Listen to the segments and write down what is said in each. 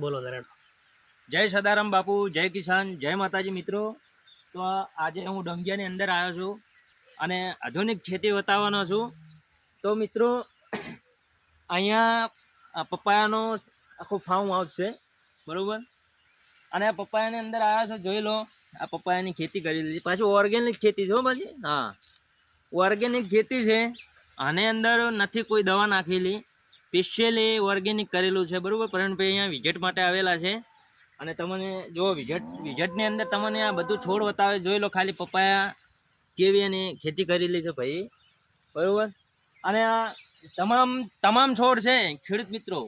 બોલો દરાડ જય સદારામ બાપુ, જય કિસાન, જય માતાજી મિત્રો. તો આજે હું ડંગિયાની અંદર આવ્યો છું અને આધુનિક ખેતી બતાવવાનો છું. તો મિત્રો, અહીંયા પપ્પાયાનો આખું ફાર્મ હાઉસ છે, બરાબર? અને આ પપ્પાયાની અંદર આવ્યા છો, જોઈ લો, આ પપ્પાયાની ખેતી કરેલી છે પાછું ઓર્ગેનિક ખેતી છે પછી. હા. ઓર્ગેનિક ખેતી છે. આની અંદર નથી કોઈ દવા નાખેલી. સ્પેશિયલી ઓર્ગેનિક કરેલું છે, બરાબર? પરણભાઈ અહીંયા વિઝિટ માટે આવેલા છે. અને તમને જો વિઝટ, વિઝટની અંદર તમને આ બધું છોડ બતાવે, જોઈ લો ખાલી પપ્પાયા કેવી એની ખેતી કરેલી છે ભાઈ. બરાબર? અને આ તમામ તમામ છોડ છે, ખેડૂત મિત્રો.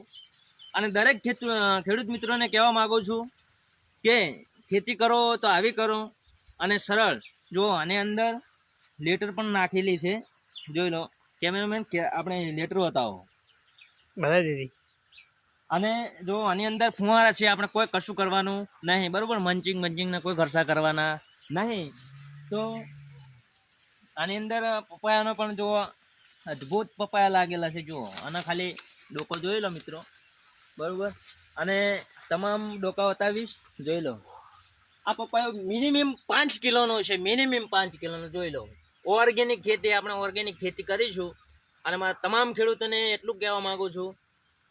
અને દરેક ખેડૂત મિત્રોને કહેવા માગું છું કે ખેતી કરો તો આવી કરો. અને સરળ, જો આની અંદર લેટર પણ નાખેલી છે. જોઈ લો, કેમેરામેન, કે આપણે લેટર બતાવો. બતાવી દીધી અને જો આની અંદર ફુવારા છે, આપણે કોઈ કશું કરવાનું નહીં. બરાબર? મંચિંગ મંચિંગના કોઈ ઘરસા કરવાના નહીં. તો આની અંદર પપાયાનો પણ જો અદ્ભુત પપાયા લાગેલા છે, જુઓ. આના ખાલી ડોકો જોઈ લો મિત્રો. બરોબર? અને તમામ ડોકા બતાવીશ જોઈ લો. આ પપાયો મિનિમમ પાંચ કિલોનો છે, મિનિમમ પાંચ કિલોનો, જોઈ લો. ઓર્ગેનિક ખેતી, આપણે ઓર્ગેનિક ખેતી કરીશું. અને મારા તમામ ખેડૂતોને એટલું કહેવા માગું છું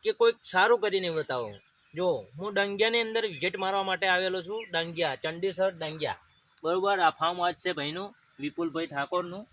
કે કોઈક સારું કરીને બતાવો. જો, હું ડંગિયાની અંદર વિઝિટ મારવા માટે આવેલો છું. ડંગિયા, ચંડીસર ડંગિયા. બરાબર, આ ફાર્મ હાઉસ છે ભાઈનું, વિપુલભાઈ ઠાકોરનું.